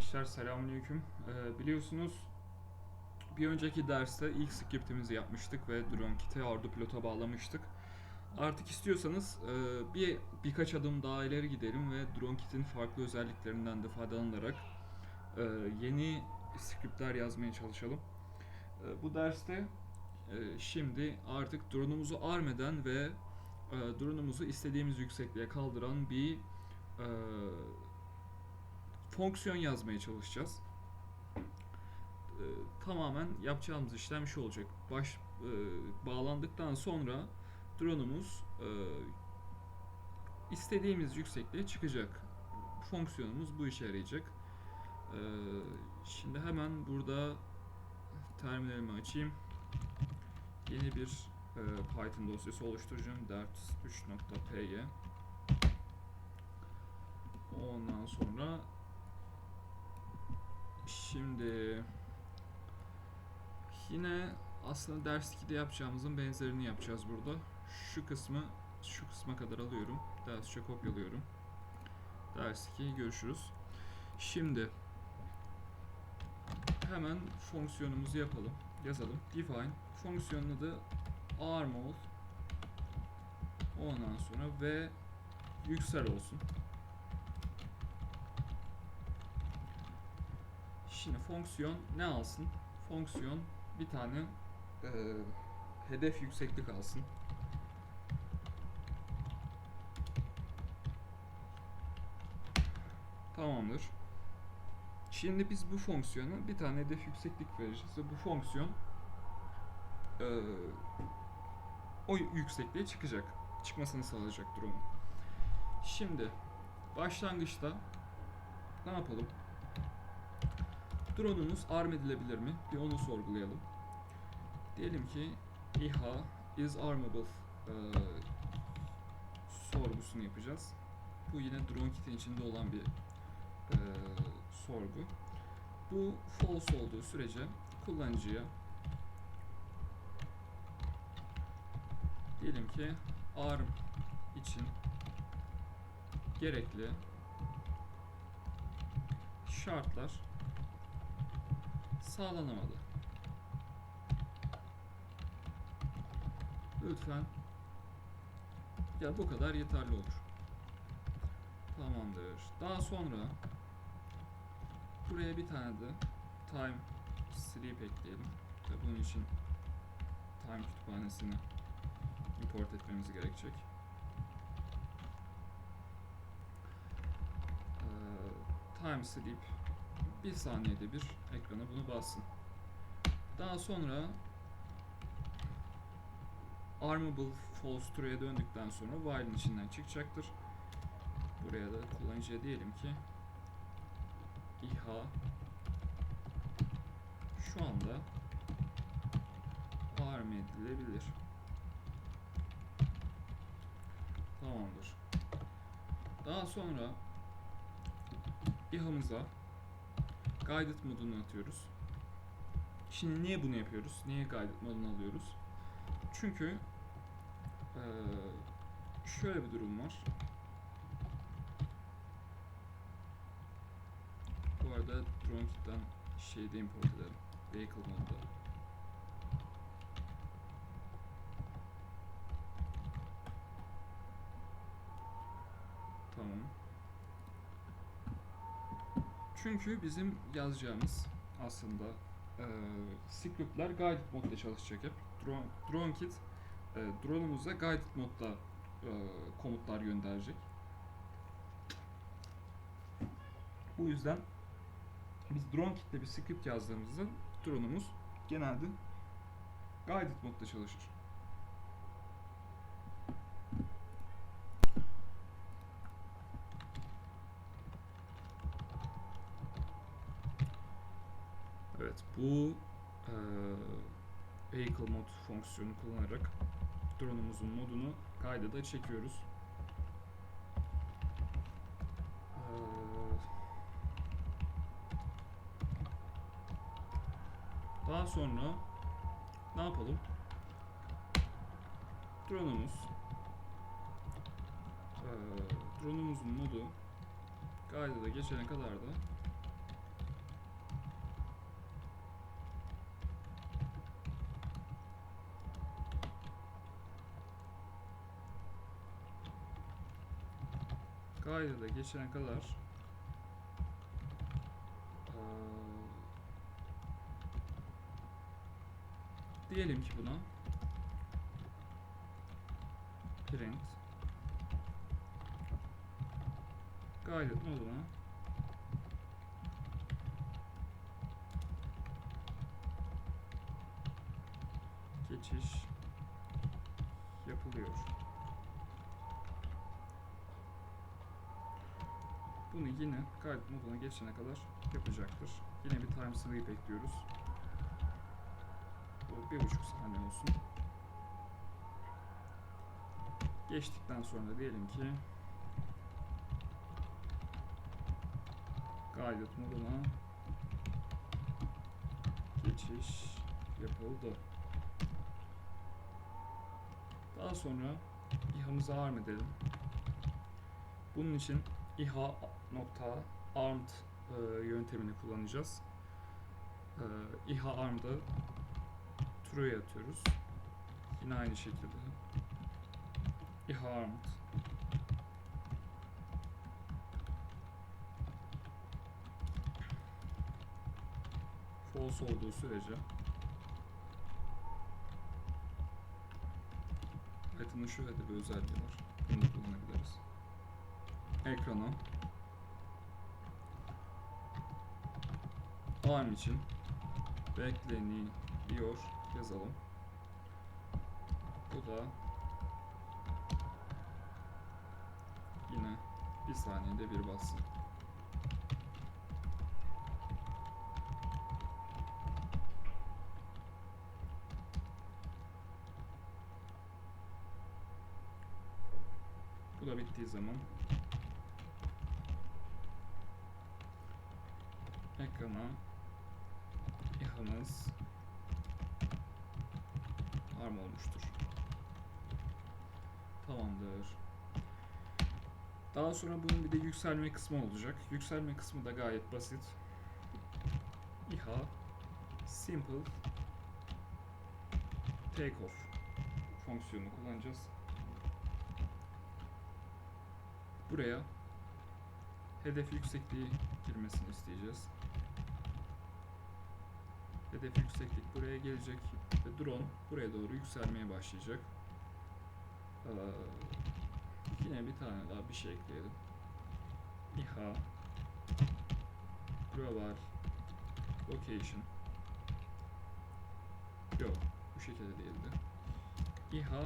gençler selamünaleyküm. Ee, biliyorsunuz bir önceki derste ilk scriptimizi yapmıştık ve drone kit'i Ardu pilota bağlamıştık. Artık istiyorsanız e, bir birkaç adım daha ileri gidelim ve drone kit'in farklı özelliklerinden de faydalanarak e, yeni scriptler yazmaya çalışalım. E, bu derste e, şimdi artık drone'umuzu armeden ve e, drone'umuzu istediğimiz yüksekliğe kaldıran bir e, fonksiyon yazmaya çalışacağız. Ee, tamamen yapacağımız işlem şu olacak. Baş e, bağlandıktan sonra drone'umuz e, istediğimiz yüksekliğe çıkacak. Fonksiyonumuz bu işe yarayacak. Ee, şimdi hemen burada terminalimi açayım. Yeni bir e, Python dosyası oluşturacağım. dert3.py Ondan sonra Şimdi yine aslında ders 2'de yapacağımızın benzerini yapacağız burada. Şu kısmı şu kısma kadar alıyorum. Ders 3'e kopyalıyorum. Ders 2'yi görüşürüz. Şimdi hemen fonksiyonumuzu yapalım. Yazalım. Define fonksiyonun adı armol ondan sonra ve yüksel olsun. Şimdi fonksiyon ne alsın? Fonksiyon bir tane eee, hedef yükseklik alsın. Tamamdır. Şimdi biz bu fonksiyona bir tane hedef yükseklik vereceğiz ve bu fonksiyon eee, o yüksekliğe çıkacak. Çıkmasını sağlayacak durumu. Şimdi başlangıçta ne yapalım? Drone'umuz arm edilebilir mi? Bir onu sorgulayalım. Diyelim ki İHA is armable eee, sorgusunu yapacağız. Bu yine drone kit'in içinde olan bir eee, sorgu. Bu false olduğu sürece kullanıcıya diyelim ki arm için gerekli şartlar sağlanamadı. Lütfen ya bu kadar yeterli olur. Tamamdır. Daha sonra buraya bir tane de time sleep ekleyelim. Tabii bunun için time kütüphanesini import etmemiz gerekecek. Ee, time sleep bir saniyede bir ekrana bunu bassın. Daha sonra Armable false true'ya döndükten sonra while'in içinden çıkacaktır. Buraya da kullanıcıya diyelim ki İHA şu anda arm edilebilir. Tamamdır. Daha sonra İHA'mıza guided modunu atıyoruz. Şimdi niye bunu yapıyoruz? Niye guided modunu alıyoruz? Çünkü eee, şöyle bir durum var. Bu arada drone kit'ten şeyde import edelim. Vehicle modda. Tamam. Çünkü bizim yazacağımız aslında eee scriptler guided modda çalışacak hep. Drone, drone kit e, drone'umuza guided modda e, komutlar gönderecek. Bu yüzden biz drone kitle bir script yazdığımızda drone'umuz genelde guided modda çalışır. Evet bu eee vehicle mod fonksiyonu kullanarak drone'umuzun modunu kayda da çekiyoruz. Daha sonra ne yapalım? Drone'umuz eee drone'umuzun modu kayda da geçene kadar da Kayda da geçene kadar diyelim ki buna print guided moduna geçiş yapılıyor. Bunu yine kayıt moduna geçene kadar yapacaktır. Yine bir time sleep ekliyoruz. Bu bir buçuk saniye olsun. Geçtikten sonra diyelim ki guided moduna geçiş yapıldı. Daha sonra İHA'mızı arm edelim. Bunun için İHA nokta e, yöntemini kullanacağız. E, İHA true'ya atıyoruz. Yine aynı şekilde İHA false olduğu sürece Python'ın şöyle bir özelliği var. Bunu kullanabiliriz. Ekrana ARM için bekleniyor yazalım. Bu da yine bir saniyede bir bassın. Bu da bittiği zaman İHA'mız arm olmuştur. Tamamdır. Daha sonra bunun bir de yükselme kısmı olacak. Yükselme kısmı da gayet basit. İHA simple takeoff fonksiyonu kullanacağız. Buraya hedef yüksekliği girmesini isteyeceğiz. Hedef yükseklik buraya gelecek ve drone buraya doğru yükselmeye başlayacak. Ee, yine bir tane daha bir şey ekleyelim. İHA Global Location Yok bu şekilde değildi. İHA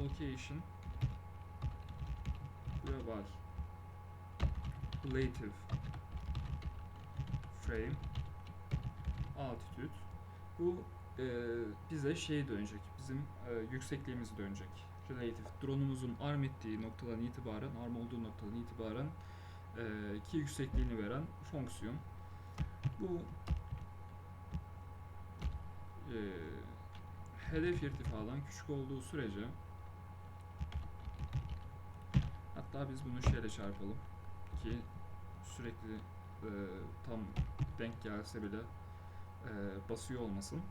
Location Global Relative Frame Altitude. Bu e, bize şey dönecek bizim e, yüksekliğimiz dönecek. Relative drone'umuzun arm ettiği noktadan itibaren arm olduğu noktadan itibaren e, ki yüksekliğini veren fonksiyon. Bu e, hedef irtifadan küçük olduğu sürece Hatta biz bunu şeyle çarpalım ki sürekli e, tam denk gelse bile e, basıyor olmasın.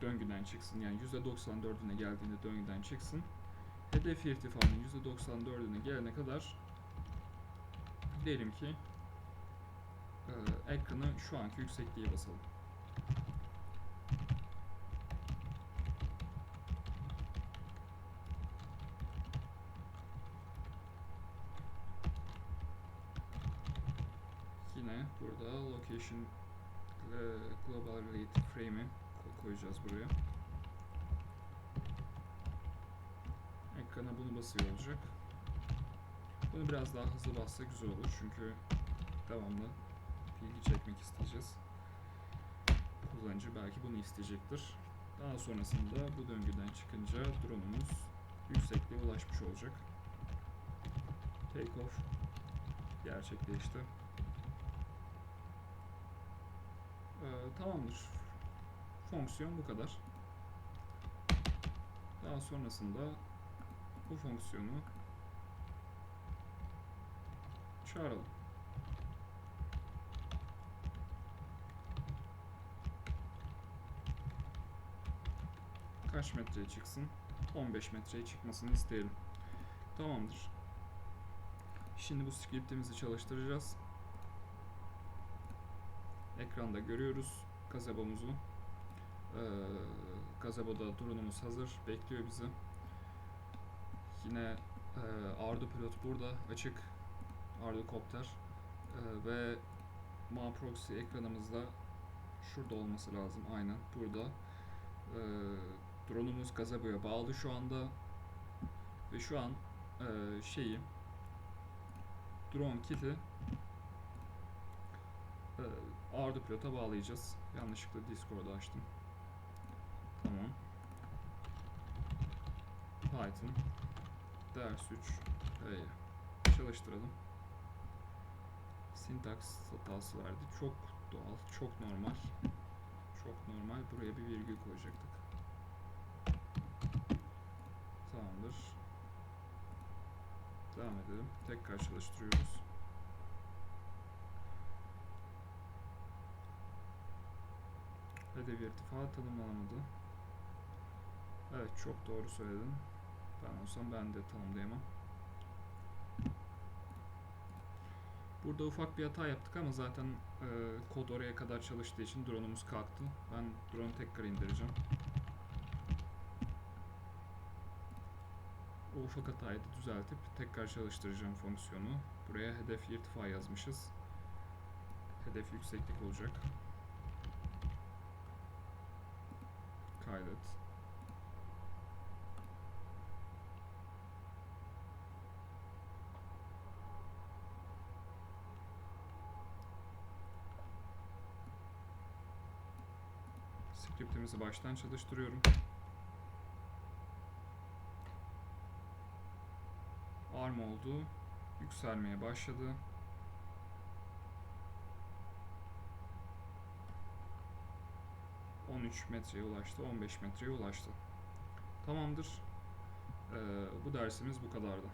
Döngüden çıksın. Yani %94'üne geldiğinde döngüden çıksın. Hedef irtifanın %94'üne gelene kadar diyelim ki e, ekranı şu anki yüksekliğe basalım. Yine burada location e, global relative frame'i ko- koyacağız buraya. Ekrana bunu basıyor olacak. Bunu biraz daha hızlı bassa güzel olur çünkü devamlı bilgi çekmek isteyeceğiz. Kullanıcı belki bunu isteyecektir. Daha sonrasında bu döngüden çıkınca drone'umuz yüksekliğe ulaşmış olacak. Take off gerçekleşti. Tamamdır. Fonksiyon bu kadar. Daha sonrasında bu fonksiyonu çağıralım. Kaç metreye çıksın? 15 metreye çıkmasını isteyelim. Tamamdır. Şimdi bu scriptimizi çalıştıracağız. Ekranda görüyoruz gazebomuzu. Ee, gazeboda drone'umuz hazır. Bekliyor bizi. Yine e, Ardu pilot burada açık. Ardu Copter. Ee, ve Maproxy ekranımızda şurada olması lazım. Aynen burada. Ee, drone'umuz gazeboya bağlı şu anda. Ve şu an e, şeyi drone kit'i e, Ardu pilota bağlayacağız. Yanlışlıkla Discord'u açtım. Tamam. Python ders 3 E'ye çalıştıralım. Syntax hatası verdi. Çok doğal, çok normal. Çok normal. Buraya bir virgül koyacaktık. Tamamdır. Devam edelim. Tekrar çalıştırıyoruz. Hedef irtifa tanımlanamadı. Evet çok doğru söyledin. Ben olsam ben de tanımlayamam. Burada ufak bir hata yaptık ama zaten e, kod oraya kadar çalıştığı için drone'umuz kalktı. Ben drone'u tekrar indireceğim. O ufak hatayı da düzeltip tekrar çalıştıracağım fonksiyonu. Buraya hedef irtifa yazmışız. Hedef yükseklik olacak. Kaydet. Scriptimizi baştan çalıştırıyorum. Arm oldu. Yükselmeye başladı. ...13 metreye ulaştı, 15 metreye ulaştı. Tamamdır. Ee, bu dersimiz bu kadardı.